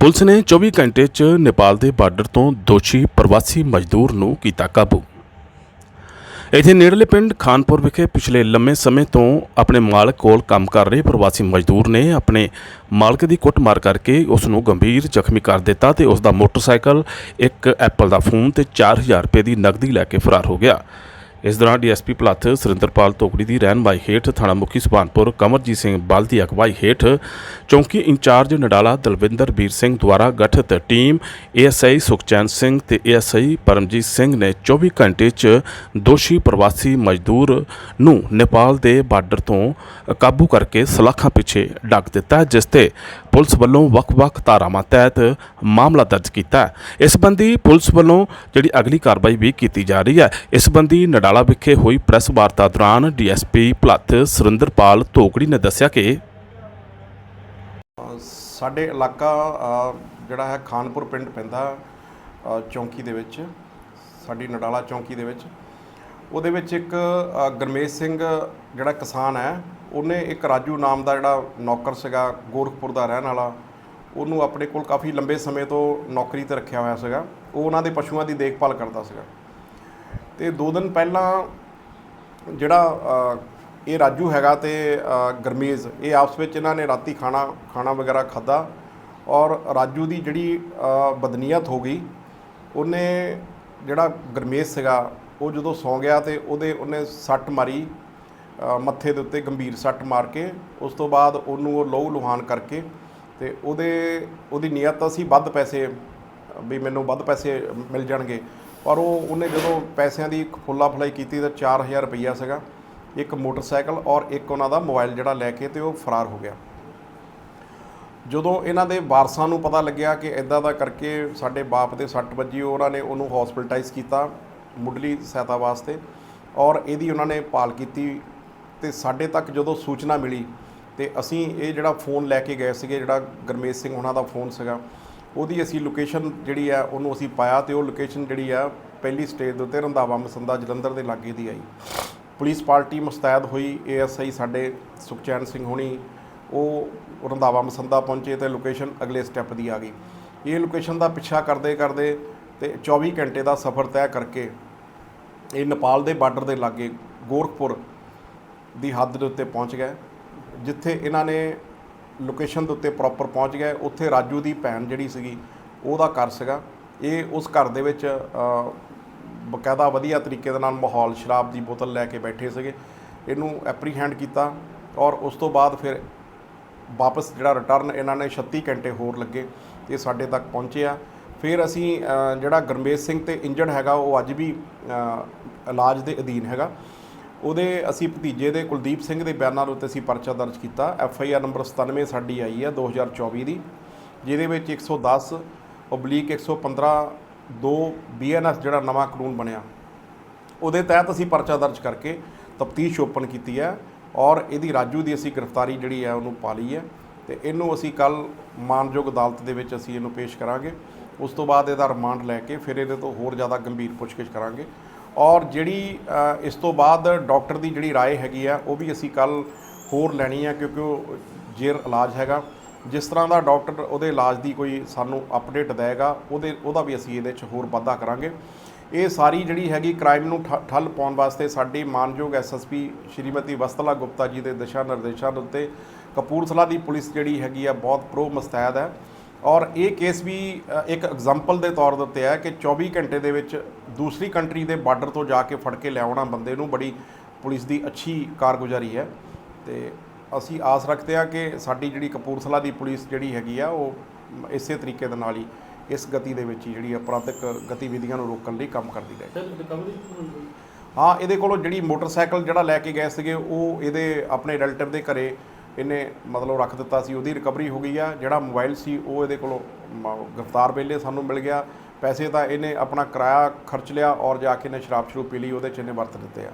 Police ਨੇ 24 ਘੰਟੇ 'ਚ ਨੇਪਾਲ ਦੇ ਬਾਰਡਰ ਤੋਂ ਦੋਸ਼ੀ ਪ੍ਰਵਾਸੀ ਮਜ਼ਦੂਰ ਨੂੰ ਕੀਤਾ ਕਾਬੂ। ਇੱਥੇ ਨੇੜਲੇ ਪਿੰਡ ਖਾਨਪੁਰ ਵਿਖੇ ਪਿਛਲੇ ਲੰਮੇ ਸਮੇਂ ਤੋਂ ਆਪਣੇ ਮਾਲਕ ਕੋਲ ਕੰਮ ਕਰ ਰਹੇ ਪ੍ਰਵਾਸੀ ਮਜ਼ਦੂਰ ਨੇ ਆਪਣੇ ਮਾਲਕ ਦੀ ਕੁੱਟਮਾਰ ਕਰਕੇ ਉਸ ਨੂੰ ਗੰਭੀਰ ਜ਼ਖਮੀ ਕਰ ਦਿੱਤਾ ਤੇ ਉਸ ਦਾ ਮੋਟਰਸਾਈਕਲ, ਇੱਕ ਐਪਲ ਦਾ ਫੋਨ ਤੇ 4000 ਰੁਪਏ ਦੀ ਨਕਦੀ ਲੈ ਕੇ ਫਰਾਰ ਹੋ ਗਿਆ। ਇਸ ਦੌਰਾਨ ਡੀਐਸਪੀ ਪਲੱਥ ਸੁਰਿੰਦਰਪਾਲ ਤੋਕੜੀ ਦੀ ਰਹਿਨਮਾਈ ਹੇਠ ਥਾਣਾ ਮੁਖੀ ਸੁਭਾਨਪੁਰ ਕਮਰਜੀਤ ਸਿੰਘ ਬਲ ਦੀ ਅਗਵਾਈ ਹੇਠ ਚੌਂਕੀ ਇੰਚਾਰਜ ਨਡਾਲਾ ਦਲਵਿੰਦਰ ਵੀਰ ਸਿੰਘ ਦੁਆਰਾ ਗਠਿਤ ਟੀਮ ਏਐਸਆਈ ਸੁਖਚੈਨ ਸਿੰਘ ਤੇ ਏਐਸਆਈ ਪਰਮਜੀਤ ਸਿੰਘ ਨੇ 24 ਘੰਟੇ 'ਚ ਦੋਸ਼ੀ ਪ੍ਰਵਾਸੀ ਮਜ਼ਦੂਰ ਨੂੰ ਨੇਪਾਲ ਦੇ ਬਾਰਡਰ ਤੋਂ ਕਾਬੂ ਕਰਕੇ ਸਲਾਖਾਂ ਪਿੱਛੇ ਡੱਕ ਦਿੱਤਾ, ਜਿਸ ਤੇ ਪੁਲਿਸ ਵੱਲੋਂ ਵੱਖ-ਵੱਖ ਧਾਰਾਵਾਂ ਤਹਿਤ ਮਾਮਲਾ ਦਰਜ ਕੀਤਾ ਹੈ। ਇਸ ਸੰਬੰਧੀ ਪੁਲਿਸ ਵੱਲੋਂ ਜਿਹੜੀ ਅਗਲੀ ਕਾਰਵਾਈ ਵੀ ਕੀਤੀ ਜਾ ਰਹੀ ਹੈ ਇਸ ਸੰਬੰਧੀ ਨਡਾਲਾ ਵਿਖੇ ਹੋਈ ਪ੍ਰੈਸ ਵਾਰਤਾ ਦੌਰਾਨ ਡੀਐਸਪੀ ਭਲੱਥ ਸੁਰਿੰਦਰਪਾਲ ਧੋਕੜੀ ਨੇ ਦੱਸਿਆ ਕਿ ਸਾਡੇ ਇਲਾਕਾ ਜਿਹੜਾ ਹੈ ਖਾਨਪੁਰ ਪਿੰਡ ਪੈਂਦਾ ਚੌਂਕੀ ਦੇ ਵਿੱਚ ਸਾਡੀ ਨਡਾਲਾ ਚੌਂਕੀ ਦੇ ਵਿੱਚ। ਉਹਦੇ ਵਿੱਚ ਇੱਕ ਅ, ਗਰਮੇਸ਼ ਸਿੰਘ ਜਿਹੜਾ ਕਿਸਾਨ ਹੈ ਉਹਨੇ ਇੱਕ ਰਾਜੂ ਨਾਮ ਦਾ ਜਿਹੜਾ ਨੌਕਰ ਸੀਗਾ, ਗੋਰਖਪੁਰ ਦਾ ਰਹਿਣ ਵਾਲਾ, ਉਹਨੂੰ ਆਪਣੇ ਕੋਲ ਕਾਫੀ ਲੰਬੇ ਸਮੇਂ ਤੋਂ ਨੌਕਰੀ ਤੇ ਰੱਖਿਆ ਹੋਇਆ ਸੀਗਾ। ਉਹ ਉਹਨਾਂ ਦੇ ਪਸ਼ੂਆਂ ਦੀ ਦੇਖਭਾਲ ਕਰਦਾ ਸੀਗਾ। ਤੇ ਦੋ ਦਿਨ ਪਹਿਲਾਂ ਜਿਹੜਾ ਇਹ ਰਾਜੂ ਹੈਗਾ ਤੇ ਗਰਮੇਜ਼, ਇਹ ਆਪਸ ਵਿੱਚ ਇਹਨਾਂ ਨੇ ਰਾਤੀ ਖਾਣਾ ਖਾਣਾ ਵਗੈਰਾ ਖਾਦਾ ਔਰ ਰਾਜੂ ਦੀ ਜਿਹੜੀ ਬਦਨੀਅਤ ਹੋ ਗਈ। ਉਹਨੇ ਜਿਹੜਾ ਗਰਮੇਜ਼ ਸੀਗਾ, ਉਹ ਜਦੋਂ ਸੌਂ ਗਿਆ ਤੇ ਉਹਦੇ ਉਹਨੇ ਸੱਟ ਮਾਰੀ ਮੱਥੇ ਦੇ ਉੱਤੇ ਗੰਭੀਰ ਸੱਟ ਮਾਰ ਕੇ, ਉਸ ਤੋਂ ਬਾਅਦ ਉਹਨੂੰ ਉਹ ਲਹੂ ਲੁਹਾਨ ਕਰਕੇ ਤੇ ਉਹਦੇ, ਉਹਦੀ ਨੀਅਤ ਤਾਂ ਸੀ ਵੱਧ ਪੈਸੇ, ਵੀ ਮੈਨੂੰ ਵੱਧ ਪੈਸੇ ਮਿਲ ਜਾਣਗੇ। ਪਰ ਉਹ, ਉਹਨੇ ਜਦੋਂ ਪੈਸਿਆਂ ਦੀ ਫੁੱਲਾ ਫਲਾਈ ਕੀਤੀ ਤਾਂ 4000 ਰੁਪਈਆ ਸੀਗਾ, ਇੱਕ ਮੋਟਰਸਾਈਕਲ ਔਰ ਇੱਕ ਉਹਨਾਂ ਦਾ ਮੋਬਾਈਲ ਜਿਹੜਾ ਲੈ ਕੇ ਤੇ ਉਹ ਫਰਾਰ ਹੋ ਗਿਆ। ਜਦੋਂ ਇਹਨਾਂ ਦੇ ਵਾਰਸਾਂ ਨੂੰ ਪਤਾ ਲੱਗਿਆ ਕਿ ਇਦਾਂ ਦਾ ਕਰਕੇ ਸਾਡੇ ਬਾਪ ਦੇ ਸੱਟ ਵੱਜੀ, ਉਹਨਾਂ ਨੇ ਉਹਨੂੰ ਹਸਪੀਟਲਾਈਜ਼ ਕੀਤਾ ਮੁੱਢਲੀ ਸਹਾਇਤਾ ਵਾਸਤੇ ਔਰ ਇਹਦੀ ਉਹਨਾਂ ਨੇ ਭਾਲ ਕੀਤੀ ਤੇ ਸਾਡੇ ਤੱਕ ਜਦੋਂ ਸੂਚਨਾ ਮਿਲੀ ਤੇ ਅਸੀਂ ਇਹ ਜਿਹੜਾ ਫੋਨ ਲੈ ਕੇ ਗਏ ਸੀਗੇ, ਜਿਹੜਾ ਗਰਮੇਸ਼ ਸਿੰਘ ਉਹਨਾਂ ਦਾ ਫੋਨ ਸੀਗਾ, ਉਹਦੀ ਅਸੀਂ ਲੋਕੇਸ਼ਨ ਜਿਹੜੀ ਆ, ਉਹਨੂੰ ਅਸੀਂ ਪਾਇਆ ਤੇ ਉਹ ਲੋਕੇਸ਼ਨ ਜਿਹੜੀ ਆ, ਪਹਿਲੀ ਸਟੇਜ ਦੇ ਉੱਤੇ ਰੰਧਾਵਾ ਮਸੰਦਾ ਜਲੰਧਰ ਦੇ ਲਾਗੇ ਦੀ ਆਈ। ਪੁਲਿਸ ਪਾਰਟੀ ਮੁਸਤੈਦ ਹੋਈ ਏਐਸਆਈ ਸਾਡੇ ਸੁਖਚੈਨ ਸਿੰਘ ਹੋਣੀ, ਉਹ ਰੰਧਾਵਾ ਮਸੰਦਾ ਪਹੁੰਚੇ ਤੇ ਲੋਕੇਸ਼ਨ ਅਗਲੇ ਸਟੈਪ ਦੀ ਆ ਗਈ। ਇਹ ਲੋਕੇਸ਼ਨ ਦਾ ਪਿੱਛਾ ਕਰਦੇ ਕਰਦੇ ਤੇ 24 ਘੰਟੇ ਦਾ ਸਫ਼ਰ ਤੈਅ ਕਰਕੇ ਇਹ ਨੇਪਾਲ ਦੇ ਬਾਰਡਰ ਦੇ ਲਾਗੇ ਗੋਰਖਪੁਰ ਦੀ ਹੱਦ ਦੇ ਉੱਤੇ ਪਹੁੰਚ ਗਏ। ਜਿੱਥੇ ਇਹਨਾਂ ਨੇ ਲੋਕੇਸ਼ਨ ਦੇ ਉੱਤੇ ਪ੍ਰੋਪਰ ਪਹੁੰਚ ਗਏ। ਉੱਥੇ ਰਾਜੂ ਦੀ ਭੈਣ ਜਿਹੜੀ ਸੀਗੀ, ਉਹਦਾ ਘਰ ਸੀਗਾ। ਇਹ ਉਸ ਘਰ ਦੇ ਵਿੱਚ ਬਕਾਇਦਾ ਵਧੀਆ ਤਰੀਕੇ ਦੇ ਨਾਲ ਮਾਹੌਲ, ਸ਼ਰਾਬ ਦੀ ਬੋਤਲ ਲੈ ਕੇ ਬੈਠੇ ਸੀਗੇ। ਇਹਨੂੰ ਐਪਰੀਹੈਂਡ ਕੀਤਾ ਔਰ ਉਸ ਤੋਂ ਬਾਅਦ ਫਿਰ ਵਾਪਸ ਜਿਹੜਾ ਰਿਟਰਨ ਇਹਨਾਂ ਨੇ 36 ਘੰਟੇ ਹੋਰ ਲੱਗੇ ਇਹ ਸਾਡੇ ਤੱਕ ਪਹੁੰਚਿਆ ਫਿਰ ਅਸੀਂ ਜਿਹੜਾ ਗਰਮੇਸ਼ ਸਿੰਘ ਤੇ ਇੰਜਰਡ ਹੈਗਾ, ਉਹ ਅੱਜ ਵੀ ਇਲਾਜ ਦੇ ਅਧੀਨ ਹੈਗਾ। ਉਹਦੇ ਅਸੀਂ ਭਤੀਜੇ ਦੇ ਕੁਲਦੀਪ ਸਿੰਘ ਦੇ ਬਿਆਨਾਂ ਦੇ ਉੱਤੇ ਅਸੀਂ ਪਰਚਾ ਦਰਜ ਕੀਤਾ। ਐਫ ਆਈ ਆਰ ਨੰਬਰ 97 ਸਾਡੀ ਆਈ ਹੈ 2024 ਦੀ, ਜਿਹਦੇ ਵਿੱਚ 110 ਓਬਲੀਕ 115 2 ਬੀਐਨਐਸ ਜਿਹੜਾ ਨਵਾਂ ਕਾਨੂੰਨ ਬਣਿਆ। ਉਹਦੇ ਤਹਿਤ ਅਸੀਂ ਪਰਚਾ ਦਰਜ ਕਰਕੇ ਤਫਤੀਸ਼ ਓਪਨ ਕੀਤੀ ਹੈ ਔਰ ਇਹਦੀ ਰਾਜੂ ਦੀ ਅਸੀਂ ਗ੍ਰਿਫਤਾਰੀ ਜਿਹੜੀ ਹੈ ਉਹਨੂੰ ਪਾ ਲਈ ਹੈ ਤੇ ਇਹਨੂੰ ਅਸੀਂ ਕੱਲ ਮਾਨਯੋਗ ਅਦਾਲਤ ਦੇ ਵਿੱਚ ਅਸੀਂ ਇਹਨੂੰ ਪੇਸ਼ ਕਰਾਂਗੇ। ਉਸ ਤੋਂ ਬਾਅਦ ਇਹਦਾ ਰਿਮਾਂਡ ਲੈ ਕੇ ਫਿਰ ਇਹਦੇ ਤੋਂ ਹੋਰ ਜ਼ਿਆਦਾ ਗੰਭੀਰ ਪੁੱਛਗਿੱਛ ਕਰਾਂਗੇ। ਔਰ ਜਿਹੜੀ ਅ, ਇਸ ਤੋਂ ਬਾਅਦ ਡਾਕਟਰ ਦੀ ਜਿਹੜੀ رائے ਹੈਗੀ ਆ ਉਹ ਵੀ ਅਸੀਂ ਕੱਲ ਹੋਰ ਲੈਣੀ ਆ ਕਿਉਂਕਿ ਉਹ ਜੇਰ ਇਲਾਜ ਹੈਗਾ ਜਿਸ ਤਰ੍ਹਾਂ ਦਾ ਡਾਕਟਰ ਉਹਦੇ ਇਲਾਜ ਦੀ ਕੋਈ ਸਾਨੂੰ ਅਪਡੇਟ ਦੇਗਾ ਉਹਦੇ ਉਹਦਾ ਵੀ ਅਸੀਂ ਇਹਦੇ 'ਚ ਹੋਰ ਵਾਧਾ ਕਰਾਂਗੇ ਇਹ ਸਾਰੀ ਜਿਹੜੀ ਹੈਗੀ ਕ੍ਰਾਈਮ ਨੂੰ ਠ- ਠੱਲ ਪਾਉਣ ਵਾਸਤੇ ਸਾਡੀ ਮਾਨਯੋਗ ਐਸਐਸਪੀ ਸ਼੍ਰੀਮਤੀ ਵਸਤਲਾ ਗੁਪਤਾ ਜੀ ਦੇ ਦਿਸ਼ਾ ਨਿਰਦੇਸ਼ਾਂ ਦੇ ਉੱਤੇ ਕਪੂਰਥਲਾ ਦੀ ਪੁਲਿਸ ਜਿਹੜੀ ਹੈਗੀ ਆ ਬਹੁਤ ਪ੍ਰੋ ਮੁਸਤੈਦ ਹੈ ਔਰ ਇਹ ਕੇਸ ਵੀ ਅ, ਇੱਕ ਐਗਜ਼ਾਮਪਲ ਦੇ ਤੌਰ ਦੇ ਉੱਤੇ ਹੈ ਕਿ 24 ਘੰਟੇ ਦੇ ਵਿੱਚ ਦੂਸਰੀ ਕੰਟਰੀ ਦੇ ਬਾਰਡਰ ਤੋਂ ਜਾ ਕੇ ਫੜ ਕੇ ਲਿਆਉਣਾ ਬੰਦੇ ਨੂੰ ਬੜੀ ਪੁਲਿਸ ਦੀ ਅੱਛੀ ਕਾਰਗੁਜ਼ਾਰੀ ਹੈ। ਤੇ ਅਸੀਂ ਆਸ ਰੱਖਦੇ ਹਾਂ ਕਿ ਸਾਡੀ ਜਿਹੜੀ ਕਪੂਰਥਲਾ ਦੀ ਪੁਲਿਸ ਜਿਹੜੀ ਹੈਗੀ ਆ ਉਹ ਇਸੇ ਤਰੀਕੇ ਦੇ ਨਾਲ ਹੀ ਇਸ ਗਤੀ ਦੇ ਵਿੱਚ ਜਿਹੜੀ ਅਪਰਾਧਿਕ ਗਤੀਵਿਧੀਆਂ ਨੂੰ ਰੋਕਣ ਲਈ ਕੰਮ ਕਰਦੀ ਰਹੇ। ਹਾਂ ਇਹਦੇ ਕੋਲੋਂ ਜਿਹੜੀ ਮੋਟਰਸਾਈਕਲ ਜਿਹੜਾ ਲੈ ਕੇ ਗਏ ਸੀਗੇ ਉਹ ਇਹਦੇ ਆਪਣੇ ਰਿਲੇਟਿਵ ਦੇ ਘਰੇ ਇਹਨੇ ਮਤਲਬ ਰੱਖ ਦਿੱਤਾ ਸੀ। ਉਹਦੀ ਰਿਕਵਰੀ ਹੋ ਗਈ ਆ। ਜਿਹੜਾ ਮੋਬਾਈਲ ਸੀ ਉਹ ਇਹਦੇ ਕੋਲੋਂ ਗ੍ਰਿਫਤਾਰ ਵੇਲੇ ਸਾਨੂੰ ਮਿਲ ਗਿਆ। ਪੈਸੇ ਤਾਂ ਇਹਨੇ ਆਪਣਾ ਕਿਰਾਇਆ ਖਰਚ ਲਿਆ ਔਰ ਜਾ ਕੇ ਇਹਨੇ ਸ਼ਰਾਬ ਸ਼ਰੂਬ ਪੀ ਲਈ, ਉਹਦੇ ਚ ਇਹਨੇ ਵਰਤ ਦਿੱਤੇ ਆ।